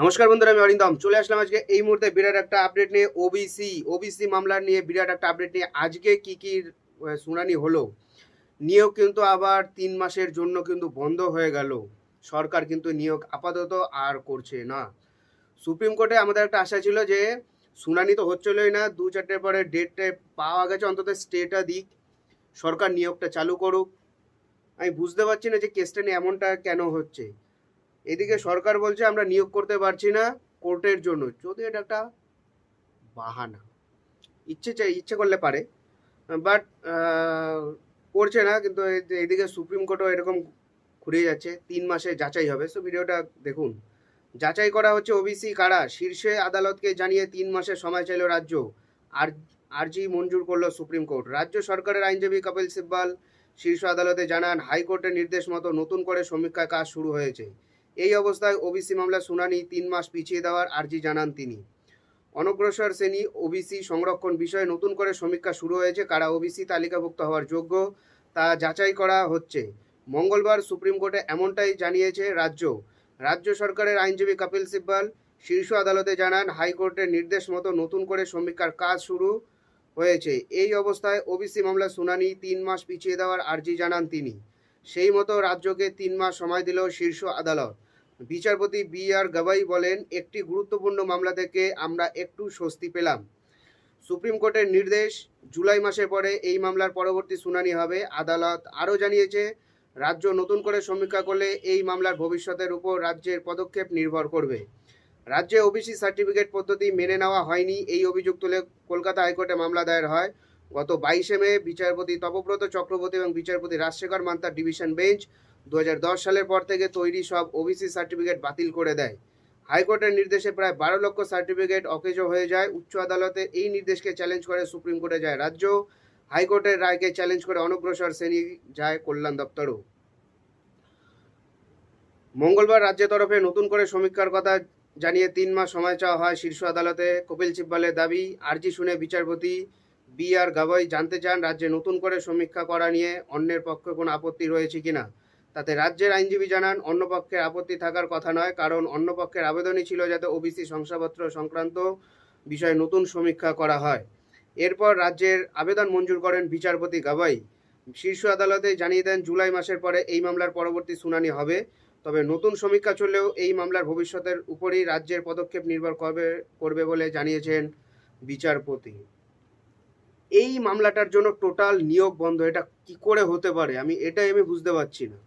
নমস্কার বন্ধুরা, আমি অরিন্দম। চলে আসলাম আজকে এই মুহূর্তে বিরাট একটা আপডেট নিয়ে ওবিসি ওবিসি মামলা নিয়ে বিরাট একটা আপডেট নিয়ে। আজকে কি কি শুনানি হলো? নিয়োগ কিন্তু আবার তিন মাসের জন্য কিন্তু বন্ধ হয়ে গেল। সরকার কিন্তু নিয়োগ আপাতত আর করছে না। সুপ্রিম কোর্টে আমাদের একটা আশা ছিল যে, শুনানি তো হচ্ছিলই না। দু চারটের পরে ডেটটা পাওয়া গেছে, অন্তত স্টেটা দিক। সরকার নিয়োগটা চালু করুক। আমি বুঝতে পারছি না যে কেসটা নিয়ে এমনটা কেন হচ্ছে। এদিকে সরকার বলছে আমরা নিয়োগ করতে পারছি না কোর্টের জন্য। যদি এটা একটা বাহানা। ইচ্ছে চাই, ইচ্ছে করলে পারে বাট করছে না, কিন্তু এদিকে সুপ্রিম কোর্টও এরকম ঘুরিয়ে যাচ্ছে, তিন মাসে যাচাই হবে। সো ভিডিওটা দেখুন। যাচাই করা হচ্ছে ওবিসি কারা? শীর্ষে আদালতকে জানিয়ে তিন মাসের সময় চাইল রাজ্য। আর, আরজি মঞ্জুর করল সুপ্রিম কোর্ট। রাজ্য সরকারের আইনজীবী কপিল সিব্বাল শীর্ষ আদালতে জানান, হাইকোর্টের নির্দেশ মতো নতুন করে সমীক্ষায় কাজ শুরু হয়েছে। এই অবস্থায় ওবিসি মামলা শুনানি তিন মাস পিছিয়ে দেওয়ার আর্জি জানান তিনি। অনগ্রসর শ্রেণি ওবিসি সংরক্ষণ বিষয়ে নতুন করে সমীক্ষা শুরু হয়েছে, কারা ওবিসি তালিকাভুক্ত হওয়ার যোগ্য তা যাচাই করা হচ্ছে। মঙ্গলবার সুপ্রিম কোর্টে এমনটাই জানিয়েছে রাজ্য। রাজ্য সরকারের আইনজীবী কপিল সিব্বাল শীর্ষ আদালতে জানান, হাইকোর্টের নির্দেশ মতো নতুন করে সমীক্ষার কাজ শুরু হয়েছে। এই অবস্থায় ওবিসি মামলা শুনানি তিন মাস পিছিয়ে দেওয়ার আর্জি জানান তিনি। সেই মতো রাজ্যকে তিন মাস সময় দিল শীর্ষ আদালত। বিচারপতি বি আর গাবাই বলেন, একটি গুরুত্বপূর্ণ মামলা থেকে আমরা একটু স্বস্তি পেলাম। সুপ্রিম কোর্টের নির্দেশ, জুলাই মাসের পরে এই মামলার পরবর্তী শুনানি হবে। আদালত আরও জানিয়েছে, রাজ্য নতুন করে সমীক্ষা করলে এই মামলার ভবিষ্যতের উপর রাজ্যের পদক্ষেপ নির্ভর করবে। রাজ্যে ওবিসি সার্টিফিকেট পদ্ধতি মেনে নেওয়া হয়নি, এই অভিযোগ তুলে কলকাতা হাইকোর্টে মামলা দায়ের হয়। গত বাইশে মে বিচারপতি তপব্রত চক্রবর্তী এবং বিচারপতি রাজশেখর মান্তার ডিভিশন বেঞ্চ দু হাজার দশ সালের পর থেকে তৈরি সব ওবিসি সার্টিফিকেট বাতিল করে দেয়। হাইকোর্টের নির্দেশে প্রায় বারো লক্ষ সার্টিফিকেট অকেজ হয়ে যায়। উচ্চ আদালতে এই নির্দেশকে চ্যালেঞ্জ করে সুপ্রিম কোর্টে যায় রাজ্য। হাইকোর্টের রায়কে চ্যালেঞ্জ করে অনগ্রসর শ্রেণি যায় কল্যাণ দপ্তরও। মঙ্গলবার রাজ্যের তরফে নতুন করে সমীক্ষার কথা জানিয়ে তিন মাস সময় চাওয়া হয় শীর্ষ আদালতে। কপিল সিব্বালের দাবি, আর্জি শুনে বিচারপতি বি আর গাবাই জানতে চান রাজ্যে নতুন করে সমীক্ষা করা নিয়ে অন্যের পক্ষে কোনো আপত্তি রয়েছে কিনা। তাতে রাজ্যের আইনজীবী জানান, অন্য পক্ষের আপত্তি থাকার কথা নয়, কারণ অন্য পক্ষের আবেদনই ছিল যাতে ওবিসি শংসাপত্র সংক্রান্ত বিষয়ে নতুন সমীক্ষা করা হয়। এরপর রাজ্যের আবেদন মঞ্জুর করেন বিচারপতি গাবাই শীর্ষ আদালতে জানিয়ে দেন, জুলাই মাসের পরে এই মামলার পরবর্তী শুনানি হবে। তবে নতুন সমীক্ষা চললেও এই মামলার ভবিষ্যতের উপরই রাজ্যের পদক্ষেপ নির্ভর করবে করবে বলে জানিয়েছেন বিচারপতি। এই মামলাটার জন্য টোটাল নিয়োগ বন্ধ, এটা কি করে হতে পারে? আমি, এটাই আমি বুঝতে পারছি না।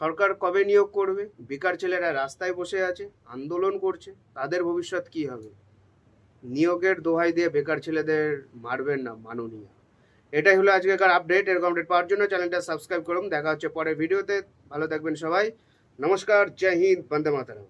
সরকার কবে নিয়োগ করবে? বেকার ছেলেরা রাস্তায় বসে আছে, আন্দোলন করছে, তাদের ভবিষ্যৎ কি হবে? নিয়োগের দোহাই দিয়ে বেকার ছেলেদের মারবেন না মাননীয়। এটাই হলো আজকেকার আপডেট এরকম আপডেট পাওয়ার জন্য চ্যানেলটা সাবস্ক্রাইব করুন। দেখা হচ্ছে পরের ভিডিওতে ভালো থাকবেন সবাই। নমস্কার, জয় হিন্দ, বন্দে মাতারাম।